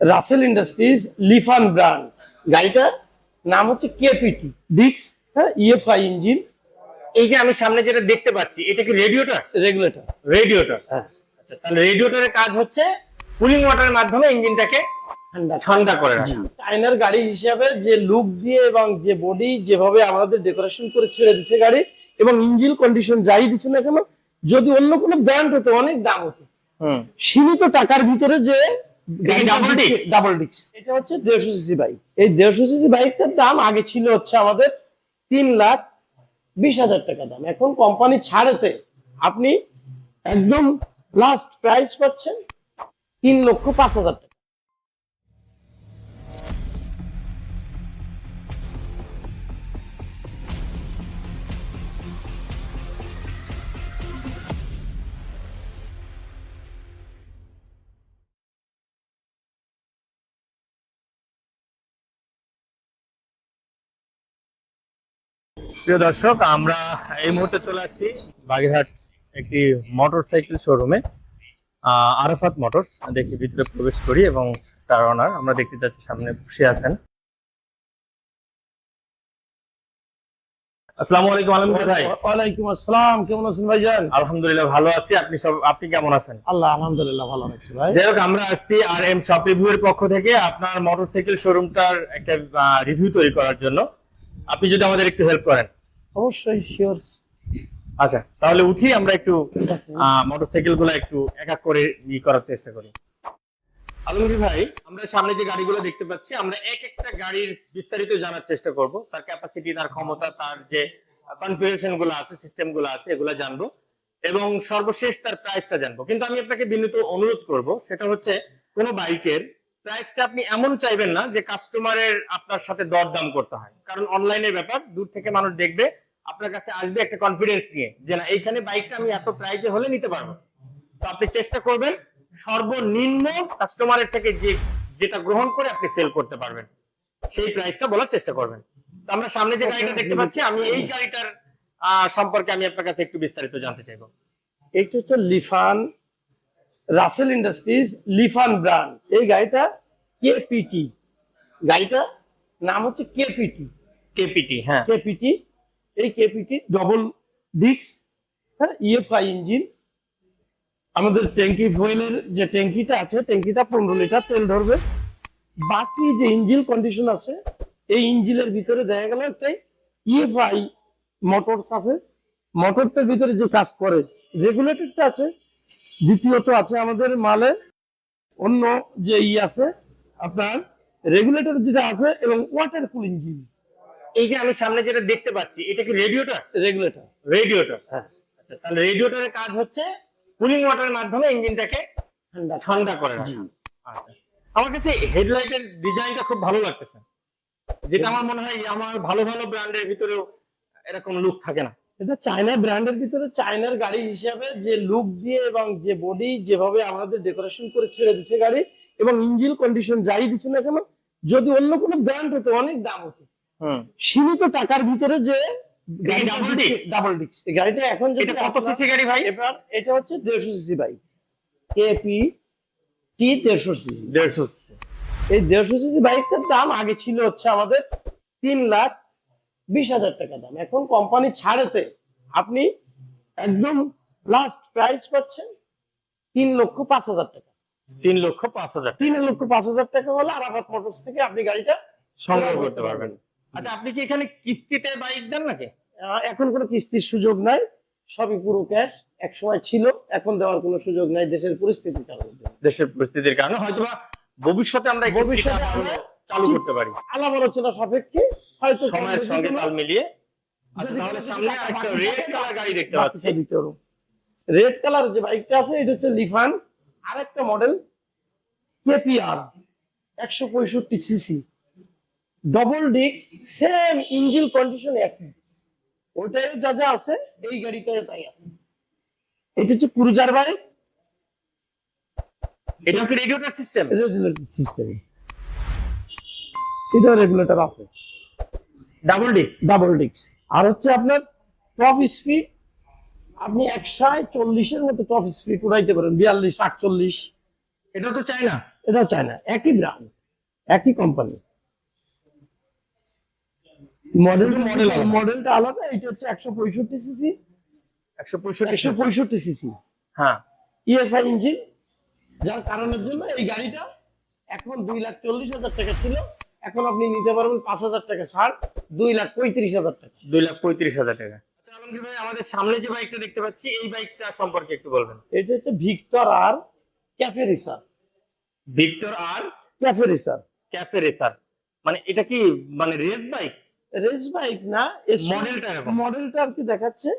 Rasel industries Lifan brand. গাড়িটা নাম হচ্ছে কেপিটি। ডিক্স হ্যাঁ ইএফআই ইঞ্জিন এই যে আমি সামনে যেটা দেখতে পাচ্ছি এটা কি রেডিওটার? Regulator radiator. হ্যাঁ। আচ্ছা তাহলে রেডিওটারের কাজ হচ্ছে কুলিং ওয়াটারের মাধ্যমে ইঞ্জিনটাকে ঠান্ডা ঠান্ডা করে রাখা। চায়নার গাড়ি হিসাবে যে লুক দিয়ে এবং যে বডি যেভাবে আমাদের ডেকোরেশন করে ছেড়ে দিচ্ছে গাড়ি এবং ইঞ্জিন কন্ডিশন যাই দিচ্ছে না কেন যদি অন্য কোনো ব্র্যান্ড হতো অনেক দাম হতো। হুম। সীমিত টাকার ভিতরে যে ডাবল ডিস্ক এটা হচ্ছে দেড়শো সিসি বাইক এই দেড়শো সিসি বাইকটার দাম আগে ছিল হচ্ছে আমাদের তিন লাখ বিশ হাজার টাকা দাম। এখন কোম্পানি ছাড়েতে আপনি একদম লাস্ট প্রাইস পাচ্ছেন তিন লক্ষ পাঁচ হাজার টাকা। প্রিয় দর্শক আমরা এই মুহূর্তে চলে আসছি বাগেরহাট একটি মোটরসাইকেল শোরুমে আরাফাত মোটরস দেখি ভিতরে প্রবেশ করি এবং তার অনার আমরা দেখতে যাচ্ছি সামনে বসে আছেন। আসসালামু আলাইকুম ভাই। ওয়ালাইকুম আসসালাম কেমন আছেন ভাইজান? আলহামদুলিল্লাহ ভালো আছি। আপনি সব আপনি কেমন আছেন? আল্লাহ আলহামদুলিল্লাহ ভালো আছি ভাই। যাই হোক আমরা আসছি আর এম শপ রিভিউ এর পক্ষ থেকে আপনার মোটরসাইকেল শোরুমটার একটা রিভিউ তৈরি করার জন্য। আপনি যদি আমাদের একটু হেল্প করেন। অবশ্যই শিওর আচ্ছা তাহলে উঠি, আমরা একটু মোটরসাইকেলগুলো একটু এক এক করে ই করার চেষ্টা করি। আলমগীর ভাই, আমরা সামনে যে গাড়িগুলো দেখতে পাচ্ছি, আমরা এক একটা গাড়ির বিস্তারিত জানার চেষ্টা করব। তার ক্যাপাসিটি তার ক্ষমতা, তার যে কনফিগারেশনগুলো আছে সিস্টেমগুলো আছে, এগুলো জানব। এবং সর্বশেষ তার প্রাইসটা জানব। কিন্তু আমি আপনাকে বিনীত অনুরোধ করব, সেটা হচ্ছে, কোন বাইকের প্রাইসটা আপনি এমন চাইবেন না যে কাস্টমারের আপনার সাথে দরদাম করতে হয়। কারণ অনলাইনের ব্যাপার দূর থেকে মানুষ দেখবে আপনার কাছে আসবে একটা কনফিডেন্স নিয়ে যে না এইখানে বাইকটা আমি এত প্রাইজে হলে নিতে পারব। তো আপনি চেষ্টা করবেন সর্বনিম্ন কাস্টমারের থেকে যে যেটা গ্রহণ করে আপনি সেল করতে পারবেন সেই প্রাইসটা বলার চেষ্টা করবেন। তো আমরা সামনে যে গাড়িটা দেখতে পাচ্ছি আমি এই গাড়িটার সম্পর্কে আমি আপনার কাছে একটু বিস্তারিত জানতে চাইব। এইটা হচ্ছে Lifan Rasel industries Lifan brand. এই গাড়িটা কেপিটি গাড়িটা নাম হচ্ছে কেপিটি কেপিটি হ্যাঁ। কেপিটি এই কেপিটি ডবল ডিক্স হ্যাঁ ইএফআই ইঞ্জিন আমাদের ট্যাঙ্কি ফুয়েলের যে ট্যাঙ্কিটা আছে, ট্যাঙ্কিটা পনেরো লিটার তেল ধরবে। বাকি যে ইঞ্জিন কন্ডিশন আছে, এই ইঞ্জিনের ভিতরে দেখা গেল একটা ইএফআই মোটর আছে। মোটরটার ভিতরে যে কাজ করে রেগুলেটরটা আছে। দ্বিতীয়ত আছে আমাদের মালে অন্য যে ই আছে, আপনার রেগুলেটর যেটা আছে এবং ওয়াটার কুল ইঞ্জিন এই যে আমি সামনে যেটা দেখতে পাচ্ছি এটা কি রেডিওটার রেগুলেটর রেডিওটার হ্যাঁ। আচ্ছা তাহলে রেডিওটারের কাজ হচ্ছে কুলিং ওয়াটারের মাধ্যমে ইঞ্জিনটাকে ঠান্ডা ঠান্ডা করে। রাখা। আচ্ছা। আমার কাছে হেডলাইটের ডিজাইনটা খুব ভালো লাগতেছে। যেটা আমার মনে হয় আমার ভালো ভালো ব্র্যান্ডের ভিতরেও এরকম লুক থাকে না। এটা চায়না ব্র্যান্ডের ভিতরে চায়নার গাড়ি হিসাবে যে লুক দিয়ে এবং যে বডি যেভাবে আমাদের ডেকোরেশন করে ছেড়ে দিচ্ছে গাড়ি এবং ইঞ্জিন কন্ডিশন যাই দিচ্ছে না কেন যদি অন্য কোনো ব্র্যান্ড হতো অনেক দাম হতো। সীমিত টাকার ভিতরে যে ডাবল ডিস্ক এই গাড়িটা এখন যদি এটা কত সিসি গাড়ি ভাই? এবার এটা হচ্ছে সিসি বাইক। কেপি টি দেড়শো সিসি। দেড়শো এই সিসি বাইকটার দাম আগে ছিল হচ্ছে আমাদের লাখ বিশ হাজার টাকা দাম। এখন কোম্পানি ছাড়েতে আপনি একদম লাস্ট প্রাইস পাচ্ছেন তিন লক্ষ পাঁচ হাজার টাকা। তিন লক্ষ পাঁচ হাজার তিন লক্ষ পাঁচ হাজার টাকা হলে আরাফাত মোটরস থেকে আপনি গাড়িটা সংগ্রহ করতে পারবেন। আচ্ছা আপনি কি এখানে কিস্তিতে বাইক দেন নাকি? আহ, এখন কোনো কিস্তির সুযোগ নাই। সবই পুরো ক্যাশ এক সময় ছিল এখন দেওয়ার কোনো সুযোগ নাই দেশের পরিস্থিতির কারণে। দেশের পরিস্থিতির কারণে হয়তোবা ভবিষ্যতে আমরা ভবিষ্যতে চালু করতে পারি। আলাপ আলোচনা সাপেক্ষে হয়তো সময়ের সঙ্গে তাল মিলিয়ে। আচ্ছা তাহলে সামনে একটা রেড কালার গাড়ি দেখতে পাচ্ছি। রেড কালার যে বাইকটা আছে এটা হচ্ছে লিফান। আরেকটা মডেল কেপিআর একশো পঁয়ষট্টি CC double disc same engine condition একই। ওটাই যা যা আছে এই গাড়িটায় তাই আছে। এটা হচ্ছে ক্রুজার বাইক এটা কি রেডিওটার সিস্টেম রেগুলেটর সিস্টেম এটা রেগুলেটর আছে। ডাবল ডিস্ক ডাবল ডিস্ক আর হচ্ছে আপনার টপ স্পিড আপনি একশো চল্লিশের মতো টপ স্পিড উড়াইতে পারেন বিয়াল্লিশ আটচল্লিশ। এটা তো চাই না এটা চায়না একই ব্র্যান্ড একই কোম্পানি মডেল মডেল মডেলটা আলাদা এটা হচ্ছে একশো পঁয়ষট্টি সিসি একশো পঁয়ষট্টি একশো পঁয়ষট্টি সিসি হ্যাঁ। ইএফআই ইঞ্জিন যার কারণের জন্য এই গাড়িটা এখন দুই লাখ চল্লিশ হাজার টাকা ছিল। এখন আপনি নিতে পারবেন পাঁচ হাজার টাকা ছাড় দুই লাখ পঁয়ত্রিশ হাজার টাকা। দুই লাখ পঁয়ত্রিশ হাজার টাকা। আচ্ছা ভাই আমাদের সামনে যে বাইকটা দেখতে পাচ্ছি এই বাইকটা সম্পর্কে একটু বলবেন। এটা হচ্ছে Victor R cafe racer Victor R cafe racer cafe racer মানে এটা কি মানে রেস বাইক রেস বাইক না মডেলটা মডেলটা আর কি দেখাচ্ছে?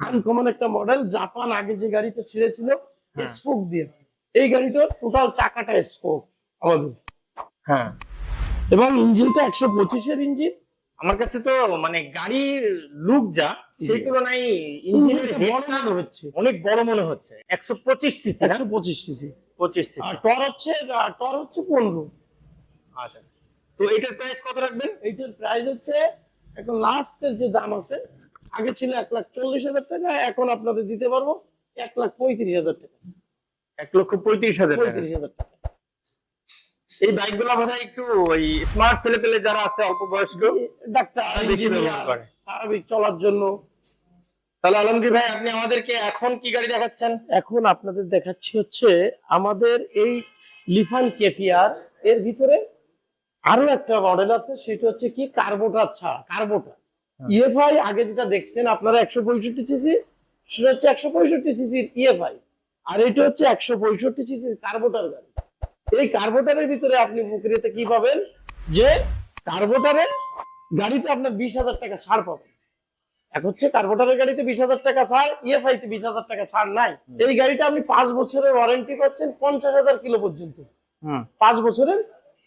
আনকমন একটা মডেল জাপান আগে যে গাড়িটা ছেড়েছিল হ্যাঁ। স্পোক দিয়ে। এই গাড়িটার টোটাল চাকাটা স্পোক আমাদের। হ্যাঁ। এবং ইঞ্জিনটা একশো পঁচিশের ইঞ্জিন। আমার কাছে তো মানে গাড়ির লুক যা সেই তুলনায় ইঞ্জিনের বড় হচ্ছে। অনেক বড় মনে হচ্ছে। একশো পঁচিশ সিসি একশো পঁচিশ সিসি পঁচিশ সিসি টর হচ্ছে টর হচ্ছে পনেরো। আচ্ছা। তো এটার প্রাইস কত রাখবেন? এইটার প্রাইস হচ্ছে এখন লাস্টের যে দাম আছে আগে ছিল এক লাখ চল্লিশ হাজার টাকা এখন আপনাদের দিতে পারব এক লাখ পঁয়ত্রিশ হাজার টাকা। এক লক্ষ পঁয়ত্রিশ হাজার পঁয়ত্রিশ হাজার টাকা। এই বাইকগুলো বোধ একটু ওই স্মার্ট ছেলে পেলে যারা আছে অল্প বয়স্ক ডাক্তার তারা বেশি ব্যবহার করে। স্বাভাবিক চলার জন্য। তাহলে আলমগীর ভাই আপনি আমাদেরকে এখন কি গাড়ি দেখাচ্ছেন? এখন আপনাদের দেখাচ্ছি হচ্ছে আমাদের এই লিফান কেফিয়ার এর ভিতরে আরও একটা মডেল আছে সেটা হচ্ছে কি? কার্বোটার ছাড়া কার্বোটার। ইএফআই আগে যেটা দেখছেন আপনারা একশো পঁয়ষট্টি সিসি সেটা হচ্ছে একশো পঁয়ষট্টি সিসির ইএফআই আর এটা হচ্ছে একশো পঁয়ষট্টি সিসির কার্বোটার গাড়ি। এই কার্বোটারের ভিতরে আপনি প্রক্রিয়াতে কি পাবেন? যে কার্বোটারে গাড়িতে আপনার বিশ হাজার টাকা ছাড় পাবেন। এক হচ্ছে কার্বোটারের গাড়িতে বিশ হাজার টাকা ছাড় ইএফআই তে বিশ হাজার টাকা ছাড় নাই। এই গাড়িটা আপনি পাঁচ বছরের ওয়ারেন্টি পাচ্ছেন পঞ্চাশ হাজার কিলো পর্যন্ত। হুম। পাঁচ বছরের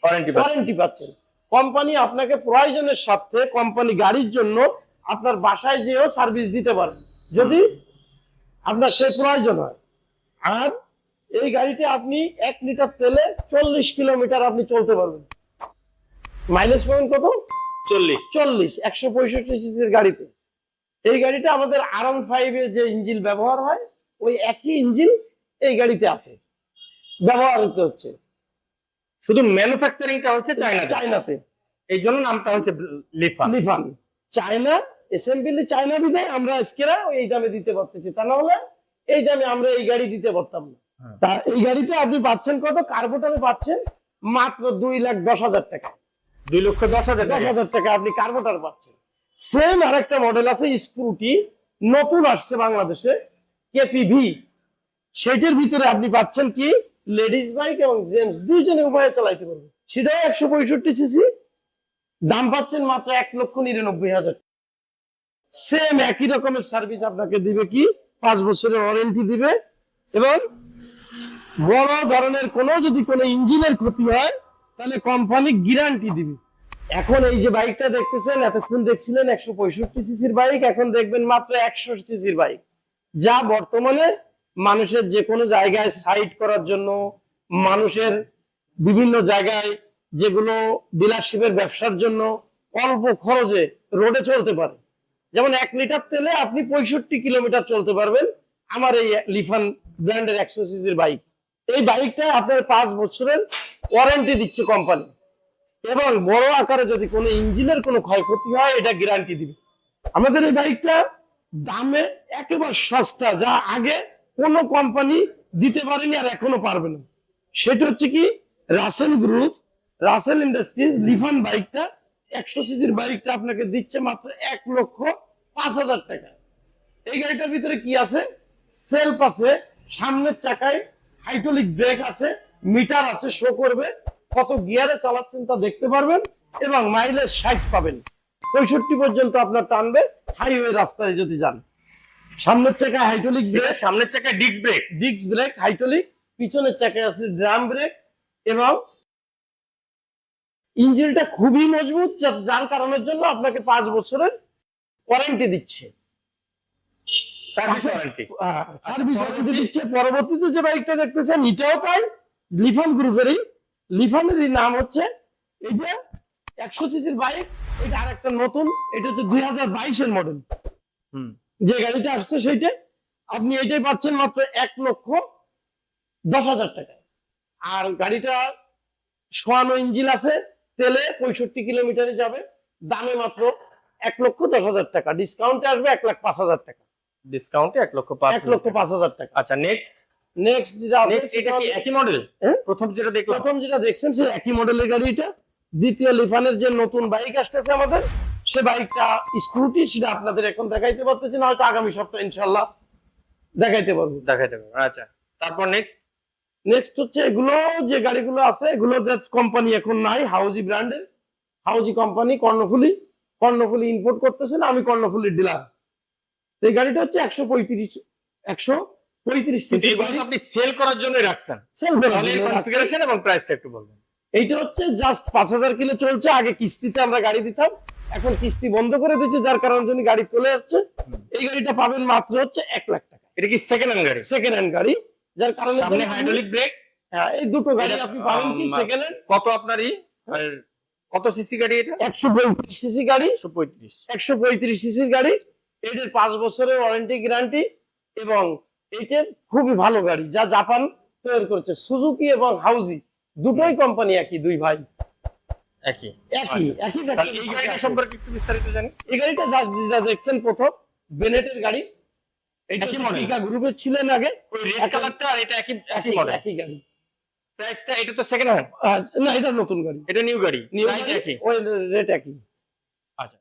ওয়ারেন্টি পাচ্ছেন। কোম্পানি আপনাকে প্রয়োজনের সাথে কোম্পানি গাড়ির জন্য আপনার বাসায় যেও সার্ভিস দিতে পারবে যদি আপনার সে প্রয়োজন হয়। আর এই গাড়িতে আপনি এক লিটার তেলে চল্লিশ কিলোমিটার আপনি চলতে পারবেন। মাইলেজ পাবেন কত? চল্লিশ। চল্লিশ একশো পঁয়ষট্টি সিসির গাড়িতে। এই গাড়িটা আমাদের আরন ফাইভে যে ইঞ্জিন ব্যবহার হয় ওই একই ইঞ্জিন এই গাড়িতে আছে। ব্যবহৃত হচ্ছে। শুধু ম্যানুফ্যাকচারিংটা হচ্ছে চায়না চায়নাতে এই জন্য নামটা হচ্ছে লিফা লিফান চায়না এসএমবিলি চায়না বিধায় আমরা আজকেরা এই দামে দিতে পারতেছি। তা না হলে এই দামে আমরা এই গাড়ি দিতে পারতাম না। হ্যাঁ। তা এই গাড়িতে আপনি পাচ্ছেন কত? কার্বোটারে পাচ্ছেন মাত্র দুই লাখ দশ হাজার টাকা। দুই লক্ষ দশ হাজার দশ হাজার টাকা আপনি কার্বোটার পাচ্ছেন। সেম আরেকটা মডেল আছে স্ক্রুটি নতুন আসছে বাংলাদেশে কেপিভি সেটার ভিতরে আপনি পাচ্ছেন কি? লেডিস বাইক এবং জেন্টস দুইজনে উভয়ে চালাইতে পারবে। সেটাও একশো পঁয়ষট্টি সিসি। দাম পাচ্ছেন মাত্র এক লক্ষ নিরানব্বই হাজার সেম একই রকমের সার্ভিস আপনাকে দিবে কি? পাঁচ বছরের ওয়ারেন্টি দিবে এবং বড় ধরনের কোনো যদি কোনো ইঞ্জিনের ক্ষতি হয়, তাহলে কোম্পানি গ্যারান্টি দিবে। এখন এই যে বাইকটা দেখতেছেন, এতক্ষণ দেখছিলেন একশো পঁয়ষট্টি সিসির বাইক, এখন দেখবেন মাত্র একশো সিসির বাইক। যা বর্তমানে মানুষের যে কোনো জায়গায় সাইড করার জন্য, মানুষের বিভিন্ন জায়গায় যেগুলো ডিলারশিপের ব্যবসার জন্য অল্প খরচে রোডে চলতে পারে। যেমন এক লিটার তেলে আপনি পঁয়ষট্টি কিলোমিটার চলতে পারবেন আমার এই লিফান ব্র্যান্ডের একশো বাইক এই বাইকটা আপনার পাঁচ বছরের ওয়ারেন্টি দিচ্ছে কোম্পানি এবং বড় আকারে যদি কোনো ইঞ্জিনের কোনো ক্ষয়ক্ষতি হয়, এটা গ্যারান্টি দিবে। আমাদের এই বাইকটা দামে একেবারে সস্তা, যা আগে কোনো কোম্পানি দিতে পারেনি আর এখনও পারবে না। সেটা হচ্ছে কি Russel group Russel industries Lifan বাইকটা, একশো সিসির বাইকটা আপনাকে দিচ্ছে মাত্র এক লক্ষ পাঁচ হাজার টাকা। এই গাড়িটার ভিতরে কি আছে? সেলফ আছে, সামনের চাকায় হাইড্রোলিক ব্রেক আছে মিটার আছে শো করবে, কত গিয়ারে চালাচ্ছেন তা দেখতে পারবেন এবং মাইলেজ ষাট পাবেন। পঁয়ষট্টি পর্যন্ত আপনার টানবে হাইওয়ে রাস্তায় যদি যান। সামনের চাকায় হাইড্রোলিক ব্রেক সামনের চাকায় disc brake disc brake hydraulic পিছনের চাকায় আছে ড্রাম ব্রেক এবং ইঞ্জিনটা খুবই মজবুত যার কারণের জন্য আপনাকে পাঁচ বছরের ওয়ারেন্টি ওয়ারেন্টি দিচ্ছে। পরবর্তীতে যে বাইকটা দেখতেছেন এটাও তাই লিফান গ্রুপেরই। লিফানেরই নাম হচ্ছে এটা একশো সিসির বাইক এটা আর একটা নতুন এটা হচ্ছে দুই হাজার বাইশের মডেল হুম। যে গাড়িটা আসছে সেইটা আপনি এটাই পাচ্ছেন মাত্র এক লক্ষ দশ হাজার টাকা। আর গাড়িটা সোয়ানো ইঞ্জিন আছে তেলে পঁয়ষট্টি কিলোমিটারে যাবে দামে মাত্র এক লক্ষ দশ হাজার টাকা। ডিসকাউন্টে আসবে এক লাখ পাঁচ হাজার টাকা। ডিসকাউন্টে এক লক্ষ পাঁচ এক লক্ষ পাঁচ হাজার টাকা। আচ্ছা নেক্সট নেক্সট যেটা নেক্সট এটা কি একই মডেল হ্যাঁ? প্রথম যেটা দেখলাম। প্রথম যেটা দেখছেন সে একই মডেলের গাড়ি এটা দ্বিতীয় লিফানের যে নতুন বাইক আসতেছে আমাদের সে বাইকটা স্ক্রুটি সেটা আপনাদের এখন দেখাইতে পারতেছি না হয়তো আগামী সপ্তাহে ইনশাল্লাহ দেখাইতে পারব। দেখাইতে পারব আচ্ছা। তারপর নেক্সট নেক্সট হচ্ছে এগুলো যে গাড়িগুলো আছে এগুলো জাস্ট কোম্পানি এখন নাই হাউজি ব্র্যান্ডের Haojue company Karnaphuli. Karnaphuli import করতেছেন আমি কর্ণফুলির ডিলার এই গাড়িটা হচ্ছে একশো পঁয়ত্রিশ একশো পঁয়ত্রিশ আপনি সেল করার জন্য রাখছেন। সেল কনফিগারেশন এবং প্রাইসটা একটু বলবেন। এইটা হচ্ছে জাস্ট পাঁচ হাজার কিলো চলছে আগে কিস্তিতে আমরা গাড়ি দিতাম। এখন কিস্তি বন্ধ করে দিচ্ছে যার কারণে জন্য গাড়ি চলে যাচ্ছে এই গাড়িটা পাবেন মাত্র হচ্ছে এক লাখ টাকা। এটা কি সেকেন্ড হ্যান্ড গাড়ি? সেকেন্ড হ্যান্ড গাড়ি যার কারণে সামনে হাইড্রোলিক ব্রেক হ্যাঁ এই দুটো গাড়ি আপনি পাবেন কি সেকেন্ড হ্যান্ড কত আপনারই কত সিসি গাড়ি এটা? একশো পঁয়ত্রিশ সিসি গাড়ি। একশো পঁয়ত্রিশ। একশো পঁয়ত্রিশ সিসির গাড়ি। এটার পাঁচ বছরের ওয়ারেন্টি গ্যারান্টি এবং এটার খুবই ভালো গাড়ি যা জাপান তৈরি করেছে সুজুকি এবং হাউজি দুটোই কোম্পানি একই দুই ভাই। একই। একই আচ্ছা। একই এই গাড়িটা সম্পর্কে একটু বিস্তারিত জানি। এই গাড়িটা জাস্ট দিদা দেখছেন প্রথম বেনেটের গাড়ি। এটা কি মডেল? টিকা ছিলেন আগে। ওই রেড কালারটা আর এটা একই একই মডেল একই গাড়ি। প্রাইসটা এটা তো সেকেন্ড হ্যান্ড না এটা নতুন গাড়ি। এটা নিউ গাড়ি। নিউ গাড়ি একই? ওই রেট একই। আচ্ছা।